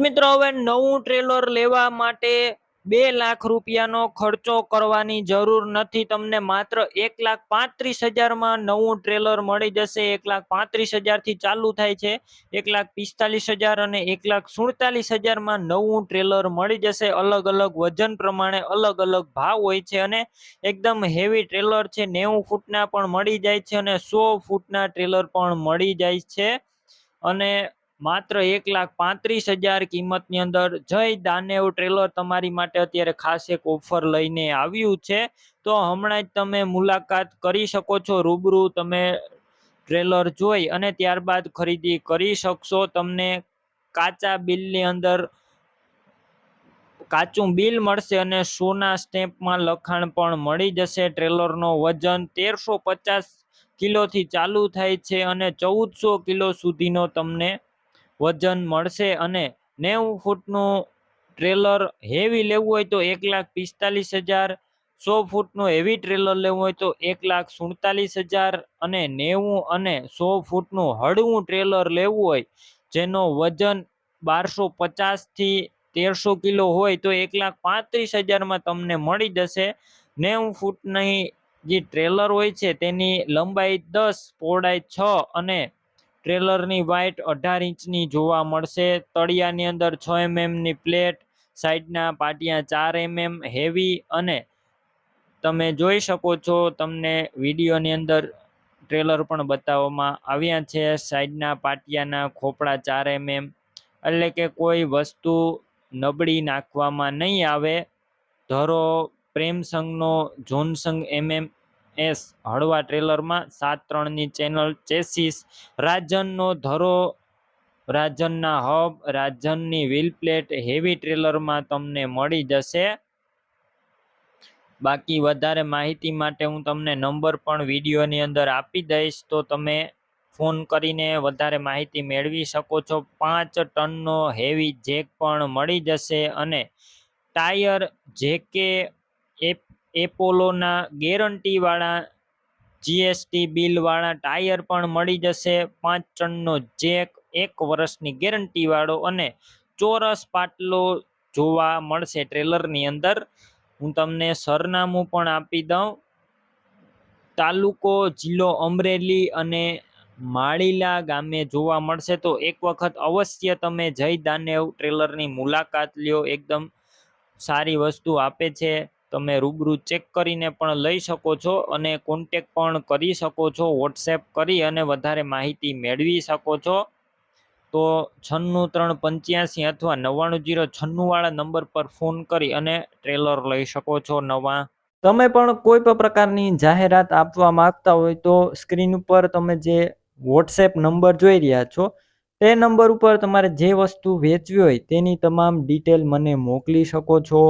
મિત્રો, હવે નવું ટ્રેલર લેવા માટે બે લાખ રૂપિયાનો ખર્ચો કરવાની જરૂર નથી. તમને માત્ર એક લાખ પાંત્રીસ હજારમાં નવું ટ્રેલર મળી જશે. એક લાખ પાંત્રીસ હજારથી ચાલુ થાય છે. એક લાખ પિસ્તાલીસ હજાર અને એક લાખ સુડતાલીસ હજારમાં નવું ટ્રેલર મળી જશે. અલગ અલગ વજન પ્રમાણે અલગ અલગ ભાવ હોય છે અને એકદમ હેવી ટ્રેલર છે. નેવું ફૂટના પણ મળી જાય છે અને સો ફૂટના ટ્રેલર પણ મળી જાય છે. અને માત્ર એક લાખ પાંત્રીસ હજાર કિંમતની અંદર જય દાનેવ ટ્રેલર તમારી માટે અત્યારે ખાસ એક ઓફર લઈને આવ્યું છે. તો હમણાં જ તમે મુલાકાત કરી શકો છો, રૂબરૂ તમે ટ્રેલર જોઈ અને ત્યારબાદ ખરીદી કરી શકશો. તમને કાચા બિલની અંદર કાચું બિલ મળશે અને સોના સ્ટેમ્પમાં લખાણ પણ મળી જશે. ટ્રેલરનો વજન તેરસો પચાસ કિલોથી ચાલુ થાય છે અને ચૌદસો કિલો સુધીનો તમને વજન મળશે અને નેવું ફૂટનું ટ્રેલર હેવી લેવું હોય તો એક લાખ પિસ્તાલીસ હજાર, સો ફૂટનું હેવી ટ્રેલર લેવું હોય તો એક લાખ સુડતાલીસ હજાર અને નેવું અને સો ફૂટનું હળવું ટ્રેલર લેવું હોય જેનો વજન બારસો પચાસથી તેરસો કિલો હોય તો એક લાખ પાંત્રીસ હજારમાં તમને મળી જશે. નેવું ફૂટની જે ટ્રેલર હોય છે તેની લંબાઈ દસ, પહોળાઈ છ અને ટ્રેલરની વાઇટ અઢાર ઇંચની જોવા મળશે. તળિયાની અંદર છ એમએમની પ્લેટ, સાઈડના પાટિયા ચાર એમએમ, હેવી અને તમે જોઈ શકો છો, તમને વિડીયોની અંદર ટ્રેલર પણ બતાવવામાં આવ્યા છે. સાઈડના પાટિયાના ખોપડા ચાર એમએમ, એટલે કે કોઈ વસ્તુ નબળી નાખવામાં નહીં આવે. ધરો પ્રેમસંગનો, જોનસંગ એમએમ એસ હળવા ટ્રેલરમાં સાત ત્રણની ચેનલ ચેસીસ. રાજનનો ધરો, રાજનના હબ, રાજનની વ્હીલ પ્લેટ હેવી ટ્રેલરમાં તમને મળી જશે. બાકી વધારે માહિતી માટે હું તમને નંબર પણ વિડીયોની અંદર આપી દઈશ, તો તમે ફોન કરીને વધારે માહિતી મેળવી શકો છો. પાંચ ટનનો હેવી જેક પણ મળી જશે અને ટાયર જેકે એપ એપોલોના ગેરંટીવાળા જીએસટી બિલવાળા ટાયર પણ મળી જશે. પાંચ ટનનો જેક એક વર્ષની ગેરંટીવાળો અને ચોરસ પાટલો જોવા મળશે ટ્રેલરની અંદર. હું તમને સરનામું પણ આપી દઉં. તાલુકો જિલ્લો અમરેલી અને માળીલા ગામે જોવા મળશે તો એક વખત અવશ્ય તમે જય દાનેવ ટ્રેલરની મુલાકાત લ્યો. એકદમ સારી વસ્તુ આપે છે. તમે રૂબરૂ ચેક કરીને પણ લઈ શકો છો અને કોન્ટેક પણ કરી શકો છો વોટ્સએપ કરી અને વધારે માહિતી મેળવી શકો છો. તો છન્નું ત્રણ પંચ્યાસી અથવા નવ્વાણું જીરો છન્નુંવાળા નંબર પર ફોન કરી અને ટ્રેલર લઈ શકો છો નવા. તમે પણ કોઈ પણ પ્રકારની જાહેરાત આપવા માંગતા હોય તો સ્ક્રીન ઉપર તમે જે વોટ્સએપ નંબર જોઈ રહ્યા છો, તે નંબર ઉપર તમારે જે વસ્તુ વેચવી હોય તેની તમામ ડિટેલ મને મોકલી શકો છો.